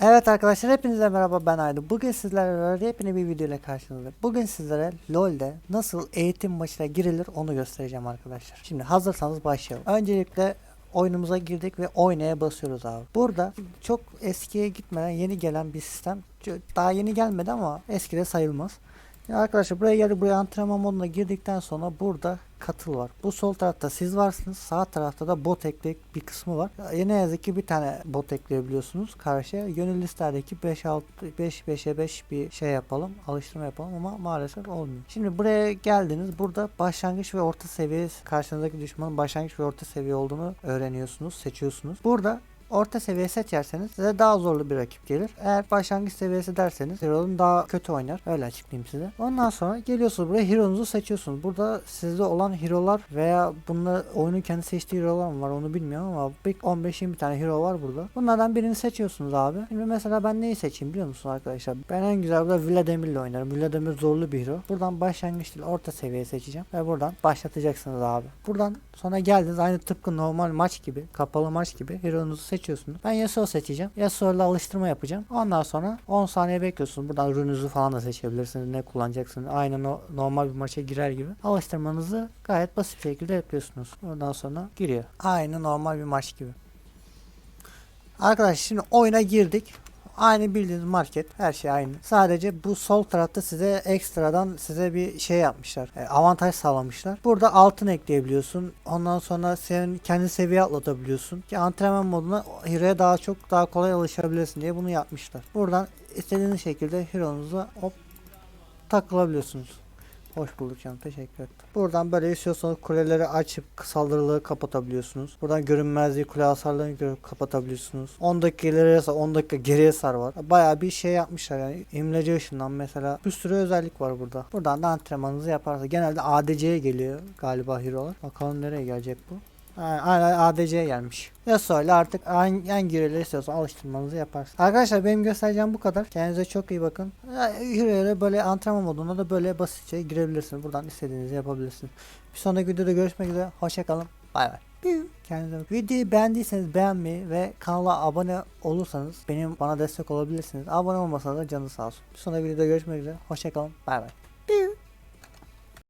Evet arkadaşlar hepinize merhaba ben Aydın. Bugün sizlerle yepyeni bir video ile karşınızdayım. Bugün sizlere LoL'de nasıl eğitim maçına girilir onu göstereceğim arkadaşlar. Şimdi hazırsanız başlayalım. Öncelikle oyunumuza girdik ve oynaya basıyoruz abi. Burada çok eskiye gitmeden yeni gelen bir sistem. Daha yeni gelmedi ama eski de sayılmaz. Ya arkadaşlar buraya geldik buraya antrenman moduna girdikten sonra burada katıl var. Bu sol tarafta siz varsınız. Sağ tarafta da bot ekleyip bir kısmı var. Ya ne yazık ki bir tane bot ekleyebiliyorsunuz karşıya. Gönül listelerdeki 5 6 5 5'e 5 bir şey yapalım. Alıştırma yapalım ama maalesef olmuyor. Şimdi buraya geldiniz. Burada başlangıç ve orta seviye karşınızdaki düşmanın başlangıç ve orta seviye olduğunu öğreniyorsunuz, seçiyorsunuz. Burada Orta seviye seçerseniz size daha zorlu bir rakip gelir. Eğer başlangıç seviyesi derseniz Hero'nun daha kötü oynar. Öyle açıklayayım size. Ondan sonra geliyorsunuz buraya Hero'nuzu seçiyorsunuz. Burada sizde olan Hero'lar veya bunlar oyunun kendi seçtiği Hero'lar mı var onu bilmiyorum ama bir 15-20 tane Hero var burada. Bunlardan birini seçiyorsunuz abi. Şimdi mesela ben neyi seçeyim biliyor musunuz arkadaşlar? Ben en güzel burada Vladimir'le oynarım. Vladimir zorlu bir hero. Buradan başlangıç değil orta seviye seçeceğim. Ve buradan başlatacaksınız abi. Buradan sonra geldiniz aynı tıpkı normal maç gibi kapalı maç gibi hero'nuzu seçiyorsunuz. Ben Yasuo seçeceğim. Yasuo ile alıştırma yapacağım. Ondan sonra 10 saniye bekliyorsunuz. Buradan ürününüzü falan da seçebilirsiniz. Ne kullanacaksınız. Aynı no- normal bir maça girer gibi. Alıştırmanızı gayet basit bir şekilde yapıyorsunuz. Ondan sonra giriyor. Aynı normal bir maç gibi. Arkadaşlar şimdi oyuna girdik. Aynı bildiğiniz market. Her şey aynı. Sadece bu sol tarafta size ekstradan size bir şey yapmışlar. e, avantaj sağlamışlar. Burada altın ekleyebiliyorsun. Ondan sonra senin kendi seviye atlatabiliyorsun. Ki antrenman moduna hero'ya daha çok daha kolay alışabilirsin diye bunu yapmışlar. Buradan istediğiniz şekilde hero'nuza hop takılabiliyorsunuz. Hoş bulduk canım teşekkür ederim. Buradan böyle istiyorsanız kuleleri açıp saldırıları kapatabiliyorsunuz. Buradan görünmezliği kule hasarlarını görüp kapatabiliyorsunuz. 10 dakika ileriye sar 10 dakika geriye sar var. Bayağı bir şey yapmışlar yani. İmleci ışından mesela bir sürü özellik var burada. Buradan da antrenmanınızı yaparsınız. Genelde ADC'ye geliyor galiba hero'lar. Bakalım nereye gelecek bu. Ha, Aynen ADC'ye gelmiş. Yasuo ile artık hangi, hangi hero'ları istiyorsan alıştırmanızı yaparsınız. Arkadaşlar benim göstereceğim bu kadar. Kendinize çok iyi bakın. Hero'ya böyle antrenman moduna da böyle basitçe girebilirsiniz. Buradan istediğinizi yapabilirsiniz. Bir sonraki videoda görüşmek üzere. Hoşçakalın. Bay bay. Kendinize bakın. Videoyu beğendiyseniz beğenmeyi ve kanala abone olursanız benim bana destek olabilirsiniz. Abone olmasanız da canı sağ olsun. Bir sonraki videoda görüşmek üzere. Hoşçakalın. Bay bay.